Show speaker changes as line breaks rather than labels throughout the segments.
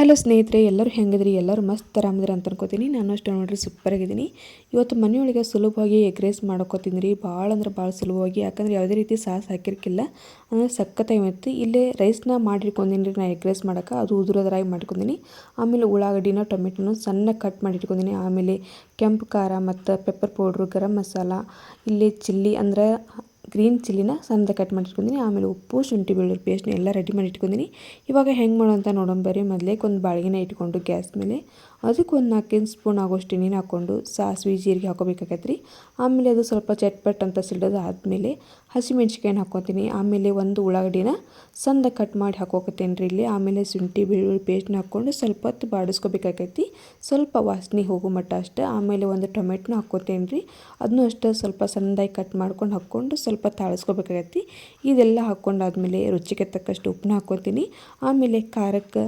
Hello ಸ್ನೇಹಿತರೆ, ಎಲ್ಲರೂ ಹೆಂಗಿದ್ರಿ? ಎಲ್ಲರೂ ಮಸ್ತ್ ಆರಾಮಿದ್ರಿ ಅಂತ ಅನ್ಕೋತೀನಿ. ನಾನು ಅಷ್ಟು ನೋಡ್ರಿ ಸೂಪರ್ ಆಗಿದ್ದೀನಿ. ಇವತ್ತು ಮನೆಯೊಳಗೆ ಸುಲಭವಾಗಿ ಎಗ್ ರೈಸ್ ಮಾಡ್ಕೋತೀನಿ ರೀ ಭಾಳ ಅಂದ್ರೆ ಭಾಳ ಸುಲಭವಾಗಿ, ಯಾಕಂದ್ರೆ ಯಾವುದೇ ರೀತಿ ಸಾಸ್ ಹಾಕಿರ್ಕಿಲ್ಲ. ಅಂದರೆ ಸಖತ್ತಾಗಿತ್ತು ಇಲ್ಲೇ ರೈಸ್ನ ಮಾಡಿಟ್ಕೊಂಡಿನಿ ರೀ ನಾನು ಎಗ್ ರೈಸ್ ಮಾಡೋಕೆ. ಅದು ಉದುರೋದ್ರಾಗಿ ಮಾಡ್ಕೊಂಡಿನಿ. ಆಮೇಲೆ ಉಳ್ಳಾಗಡ್ಡಿನ, ಟೊಮೆಟೊನ ಸಣ್ಣ ಕಟ್ ಮಾಡಿ ಇಟ್ಕೊಂಡಿನಿ ಆಮೇಲೆ ಕೆಂಪು ಖಾರ ಮತ್ತು ಪೆಪ್ಪರ್ ಪೌಡ್ರು ಗರಂ ಮಸಾಲ, ಇಲ್ಲಿ ಚಿಲ್ಲಿ ಅಂದ್ರೆ ಗ್ರೀನ್ ಚಿಲ್ಲಿನ ಸಣ್ಣದ ಕಟ್ ಮಾಡಿ ಇಟ್ಕೊಂಡಿನಿ ಆಮೇಲೆ ಉಪ್ಪು, ಶುಂಠಿ, ಬೆಳ್ಳುಳ್ಳಿ ಪೇಸ್ಟ್ನ ಎಲ್ಲ ರೆಡಿ ಮಾಡಿ ಇಟ್ಕೊಂಡಿನಿ ಇವಾಗ ಹೆಂಗೆ ಮಾಡೋ ಅಂತ ನೋಡೋಣ ಬರ್ರಿ. ಮೊದಲೇ ಒಂದು ಬಾಳಿಗೆನ ಇಟ್ಕೊಂಡು ಗ್ಯಾಸ್ ಮೇಲೆ ಅದಕ್ಕೆ ಒಂದು ನಾಲ್ಕೈದು ಸ್ಪೂನ್ ಆಗೋಷ್ಟು ನೀನು ಹಾಕ್ಕೊಂಡು ಸಾಸಿವೆ, ಜೀರಿಗೆ ಹಾಕೋಬೇಕಾಗತ್ತೆ ರೀ ಆಮೇಲೆ ಅದು ಸ್ವಲ್ಪ ಚಟ್ಪಟ್ ಅಂತ ಸಿಡೋದು ಆದಮೇಲೆ ಹಸಿಮೆಣ್ಸಿಕಾಯಿನ ಹಾಕ್ಕೊತೀನಿ. ಆಮೇಲೆ ಒಂದು ಉಳ್ಳಾಗಡ್ಡಿನ ಸಂದ ಕಟ್ ಮಾಡಿ ಹಾಕೋಕತ್ತೇನೆ ರೀ ಇಲ್ಲಿ. ಆಮೇಲೆ ಶುಂಠಿ, ಬೆಳ್ಳುಳ್ಳಿ ಪೇಸ್ಟ್ನ ಹಾಕ್ಕೊಂಡು ಸ್ವಲ್ಪ ಹೊತ್ತು ಬಾಡಿಸ್ಕೋಬೇಕಾಗೈತಿ. ಸ್ವಲ್ಪ ವಾಸನೆ ಹೋಗೋ ಮಟ್ಟ ಅಷ್ಟೇ. ಆಮೇಲೆ ಒಂದು ಟೊಮೆಟೊನ ಹಾಕ್ಕೋತೇನೆ ರೀ ಅದನ್ನೂ ಅಷ್ಟೇ ಸ್ವಲ್ಪ ಸಣ್ಣದಾಗಿ ಕಟ್ ಮಾಡ್ಕೊಂಡು ಹಾಕ್ಕೊಂಡು ಸ್ವಲ್ಪ ತಾಳಿಸ್ಕೋಬೇಕಾಗೈತಿ. ಇದೆಲ್ಲ ಹಾಕ್ಕೊಂಡಾದ್ಮೇಲೆ ರುಚಿಗೆ ತಕ್ಕಷ್ಟು ಉಪ್ಪನ್ನ ಹಾಕ್ಕೊತೀನಿ. ಆಮೇಲೆ ಖಾರಕ್ಕೆ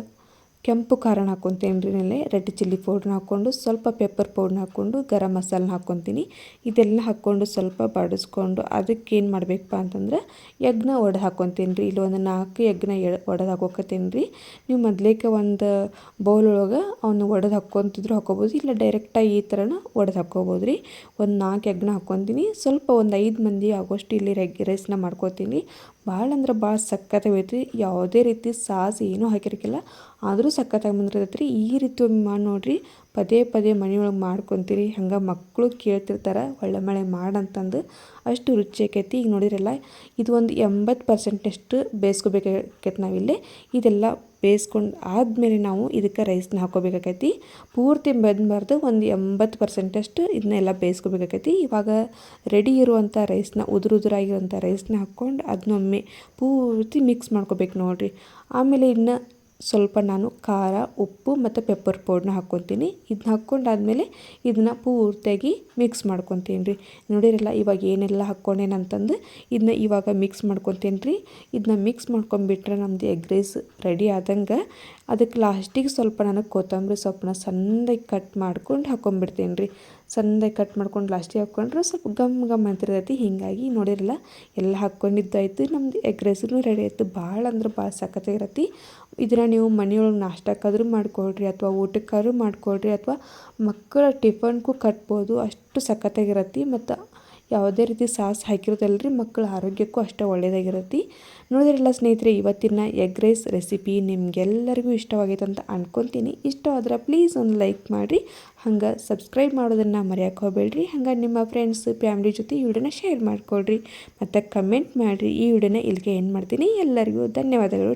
ಕೆಂಪು ಖಾರನ ಹಾಕ್ಕೊತೀನಿ ರೀ ರೆಡ್ ಚಿಲ್ಲಿ ಪೌಡ್ರನ್ನ ಹಾಕ್ಕೊಂಡು, ಸ್ವಲ್ಪ ಪೆಪ್ಪರ್ ಪೌಡ್ರನ್ನ ಹಾಕ್ಕೊಂಡು, ಗರಂ ಮಸಾಲನ ಹಾಕ್ಕೊತೀನಿ. ಇದೆಲ್ಲ ಹಾಕ್ಕೊಂಡು ಸ್ವಲ್ಪ ಬಾಡಿಸ್ಕೊಂಡು ಅದಕ್ಕೆ ಏನು ಮಾಡಬೇಕಪ್ಪ ಅಂತಂದ್ರೆ, ಎಗ್ನ ಒಡೆದು ಹಾಕ್ಕೊತೀನಿ ರೀ. ಇಲ್ಲಿ ಒಂದು ನಾಲ್ಕು ಎಗ್ನ ಒಡೆದು ಹಾಕೋಕತ್ತೀನಿ ರೀ. ನೀವು ಮೊದಲೇಕೆ ಒಂದು ಬೌಲ್ ಒಳಗೆ ಅವನ್ನ ಒಡೆದು ಹಾಕ್ಕೊತಿದ್ರು ಹಾಕೋಬೋದು ಇಲ್ಲ ಡೈರೆಕ್ಟಾಗಿ ಈ ಥರನ ಒಡೆದು ಹಾಕ್ಕೋಬೋದು ರೀ. ಒಂದು ನಾಲ್ಕು ಎಗ್ನ ಹಾಕ್ಕೊತೀನಿ. ಸ್ವಲ್ಪ ಒಂದು ಐದು ಮಂದಿ ಆಗೋಷ್ಟು ಇಲ್ಲಿ ರೆಗ್ ರೈಸ್ನ ಮಾಡ್ಕೋತೀನಿ. ಭಾಳ ಅಂದ್ರೆ ಭಾಳ ಸಖತ್ತಾಗೈತಿ ಯಾವುದೇ ರೀತಿ ಸಾಸ್ ಏನೂ ಹಾಕಿರಕ್ಕಿಲ್ಲ ಆದರೂ ಸಖತ್ತಾಗಿ ಬಂದಿರ್ತೈತೆ ರೀ ಈ ರೀತಿ ಒಮ್ಮೆ ಮಾಡಿ ನೋಡಿರಿ, ಪದೇ ಪದೇ ಮನೆಯೊಳಗೆ ಮಾಡ್ಕೊತೀರಿ. ಹಂಗೆ ಮಕ್ಕಳು ಕೇಳ್ತಿರ್ತಾರೆ, ಒಳ್ಳೆ ಮಳೆ ಮಾಡಂತಂದು ಅಷ್ಟು ರುಚಿ ಆಕೈತಿ. ಈಗ ನೋಡಿರಲ್ಲ ಇದು ಒಂದು ಎಂಬತ್ತು ಪರ್ಸೆಂಟಷ್ಟು ಬೇಯಿಸ್ಕೋಬೇಕಾಗೈತೆ ನಾವಿಲ್ಲಿ. ಇದೆಲ್ಲ ಬೇಯಿಸ್ಕೊಂಡು ಆದಮೇಲೆ ನಾವು ಇದಕ್ಕೆ ರೈಸ್ನ ಹಾಕೋಬೇಕಾಗೈತಿ ಪೂರ್ತಿ ಬೆಂದಬಾರ್ದು, ಒಂದು ಎಂಬತ್ತು ಪರ್ಸೆಂಟಷ್ಟು ಇದನ್ನೆಲ್ಲ ಬೇಯಿಸ್ಕೋಬೇಕಾಗೈತಿ ಇವಾಗ ರೆಡಿ ಇರುವಂಥ ರೈಸ್ನ, ಉದುರು ಉದುರಾಗಿರುವಂಥ ರೈಸ್ನ ಹಾಕ್ಕೊಂಡು ಅದನ್ನೊಮ್ಮೆ ಪೂರ್ತಿ ಮಿಕ್ಸ್ ಮಾಡ್ಕೋಬೇಕು ನೋಡಿರಿ. ಆಮೇಲೆ ಇನ್ನು ಸ್ವಲ್ಪ ನಾನು ಖಾರ, ಉಪ್ಪು ಮತ್ತು ಪೆಪ್ಪರ್ ಪೌಡ್ರನ್ನ ಹಾಕ್ಕೊತೀನಿ. ಇದನ್ನ ಹಾಕ್ಕೊಂಡಾದ್ಮೇಲೆ ಇದನ್ನ ಪೂರ್ತಿಯಾಗಿ ಮಿಕ್ಸ್ ಮಾಡ್ಕೊತೀನಿ ರೀ. ನೋಡಿರಲ್ಲ, ಇವಾಗ ಏನೆಲ್ಲ ಹಾಕ್ಕೊಂಡೇನಂತಂದು ಇದನ್ನ ಇವಾಗ ಮಿಕ್ಸ್ ಮಾಡ್ಕೊತೀನಿ ರೀ. ಇದನ್ನ ಮಿಕ್ಸ್ ಮಾಡ್ಕೊಂಬಿಟ್ರೆ ನಮ್ಮದು ಎಗ್ ರೈಸ್ ರೆಡಿ ಆದಂಗೆ ಅದಕ್ಕೆ ಲಾಸ್ಟಿಗೆ ಸ್ವಲ್ಪ ನಾನು ಕೊತ್ತಂಬರಿ ಸೊಪ್ಪನ್ನ ಸಣ್ಣದಾಗಿ ಕಟ್ ಮಾಡ್ಕೊಂಡು ಹಾಕ್ಕೊಂಬಿಡ್ತೀನಿ ರೀ. ಸಣ್ಣದಾಗಿ ಕಟ್ ಮಾಡ್ಕೊಂಡು ಲಾಸ್ಟಿಗೆ ಹಾಕ್ಕೊಂಡ್ರೆ ಸ್ವಲ್ಪ ಗಮ್ ಗಮ್ ಅಂತಿರ್ತೈತಿ. ಹೀಗಾಗಿ ನೋಡಿರಲ್ಲ, ಎಲ್ಲ ಹಾಕ್ಕೊಂಡಿದ್ದಾಯ್ತು. ನಮ್ಮದು ಎಗ್ ರೈಸೂ ರೆಡಿ ಆಯಿತು. ಭಾಳ ಅಂದ್ರೆ ಭಾಳ ಸಖತ್ತಾಗಿರತ್ತೆ. ಇದನ್ನ ನೀವು ಮನೆಯೊಳಗೆ ನಾಷ್ಟಕ್ಕಾದರೂ ಮಾಡ್ಕೊಳ್ರಿ ಅಥವಾ ಊಟಕ್ಕಾದ್ರೂ ಮಾಡ್ಕೊಳ್ರಿ ಅಥವಾ ಮಕ್ಕಳ ಟಿಫನ್ಗೂ ಕಟ್ಬೋದು. ಅಷ್ಟು ಸಖತ್ತಾಗಿರತ್ತೆ. ಮತ್ತು ಯಾವುದೇ ರೀತಿ ಸಾಸ್ ಹಾಕಿರೋದಲ್ಲ ರೀ ಮಕ್ಕಳ ಆರೋಗ್ಯಕ್ಕೂ ಅಷ್ಟೇ ಒಳ್ಳೆಯದಾಗಿರತ್ತೆ ನೋಡಿದ್ರಲ್ಲ ಸ್ನೇಹಿತರೆ, ಇವತ್ತಿನ ಎಗ್ ರೈಸ್ ರೆಸಿಪಿ ನಿಮಗೆಲ್ಲರಿಗೂ ಇಷ್ಟವಾಗೈತೆ ಅಂತ ಅಂದ್ಕೊತೀನಿ ಇಷ್ಟ ಆದ್ರೆ ಪ್ಲೀಸ್ ಒಂದು ಲೈಕ್ ಮಾಡಿರಿ. ಹಂಗೆ ಸಬ್ಸ್ಕ್ರೈಬ್ ಮಾಡೋದನ್ನು ಮರೆಯೋಕೆ ಹೋಗಬೇಡ್ರಿ. ಹಂಗೆ ನಿಮ್ಮ ಫ್ರೆಂಡ್ಸ್, ಫ್ಯಾಮ್ಲಿ ಜೊತೆ ಈ ವಿಡಿಯೋನ ಶೇರ್ ಮಾಡಿಕೊಳ್ರಿ. ಮತ್ತು ಕಮೆಂಟ್ ಮಾಡಿರಿ. ಈ ವಿಡಿಯೋನ ಇಲ್ಲಿಗೆ ಏನು ಮಾಡ್ತೀನಿ. ಎಲ್ಲರಿಗೂ ಧನ್ಯವಾದಗಳು.